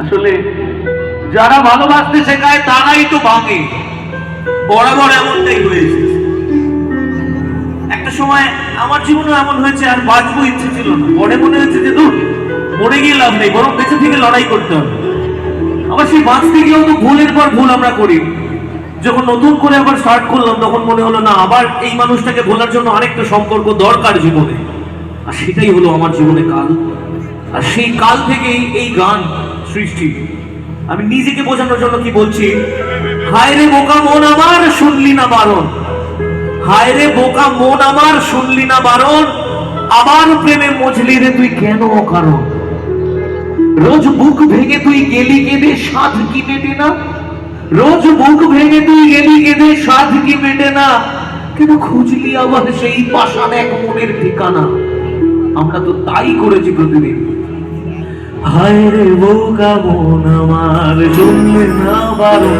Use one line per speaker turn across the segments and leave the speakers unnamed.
আসলে যারা ভালোবাসতে শেখায়, তারাই তো ভাঙে। বরাবর এমনটাই হয়েছে একটা সময় আমার জীবনে এমন হয়েছে, আর বাঁচবো ইচ্ছে ছিল না। পরে মনে হয়েছে যে দূর মরে গিয়ে লাভ নেই, বরং বেঁচে থেকে লড়াই করতে হবে। আবার সেই বাঁচতে গিয়েও তো ভুলের পর ভুল আমরা করি। যখন নতুন করে আবার স্টার্ট করলাম, তখন মনে হলো, না, আবার এই মানুষটাকে ভোলার জন্য আরেকটা সম্পর্ক দরকার জীবনে। আর সেটাই হলো আমার জীবনে কাল। আর সেই কাল থেকেই এই গান সৃষ্টি। আমি নিজেকে বোঝানোর জন্য কি বলছি? হায় রে বোকা, মন আমার, শুনলি না বারণ। হায় রে বোকা, মন আমার, শুনলি না বারণ। আবার প্রেমে মজলি রে তুই কেন কারণ রোজ বুক ভেঙে তুই গেলি কেঁদে সাধ কি মেটে না? রোজ বুক ভেঙে তুই গেলি কেঁদে সাধ কি মেটে না? কেন খুঁজলি আবার সেই পাষাণ এক মনের ঠিকানা। আমরা তো তাই করেছি প্রতিদিন। হায় রে বোকা মন আমার শুনলে না বারো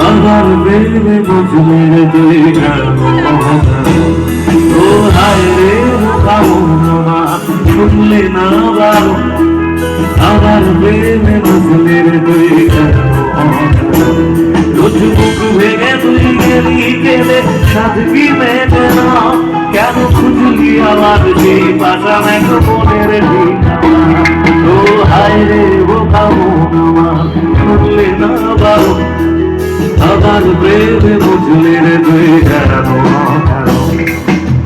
আবার বেরবে বুঝলে রে তুই কেন ও হায় রে বোকা মন আমার শুনলে না বারো আবার গেলি গেলে সাধবি মেটে না, কেন খুঁজলি আবার সেই পাশা এক মনের ও হায় রে ও কামন আমার শুনলে না বারো। আবার প্রেমে বুঝলে রে তুই হারানো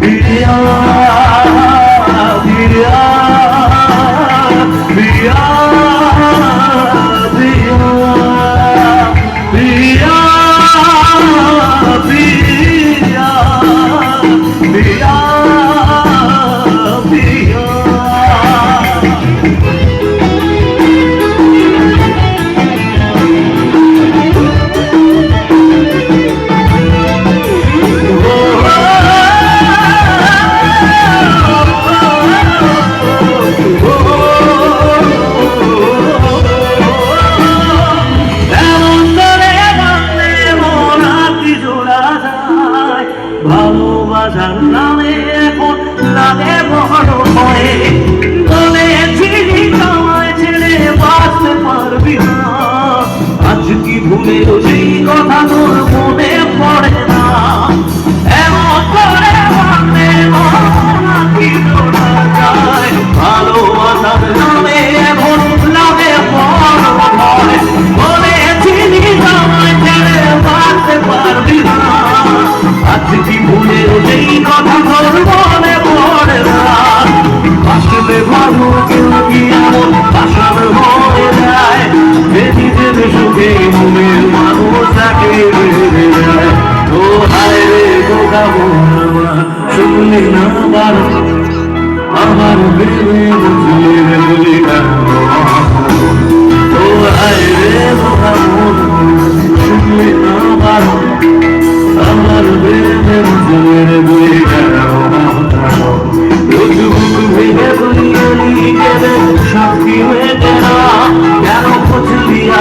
ফিরিয়া ফিরিয়া ফিরিয়া ভালোবাসার নামে এখন লাগে মহারণ কি ভুলে যেই কথা তোর মনে পড়ে আসলে ভালো কেউ কি এমন আসার মনে যায়। যে সুখে মনের মানুষ তাকে বেড়ে যায় ও হায় রে গোগা শুনলি না আমার আমার বেড়ে বুঝলে বলি না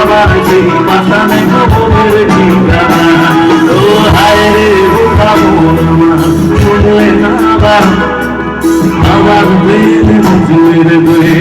আমার যে মাথা নেই খবরের ঠিকানা। ও হায় রে বোকা শুনলে না বাবা আমার দিন বুঝলে রে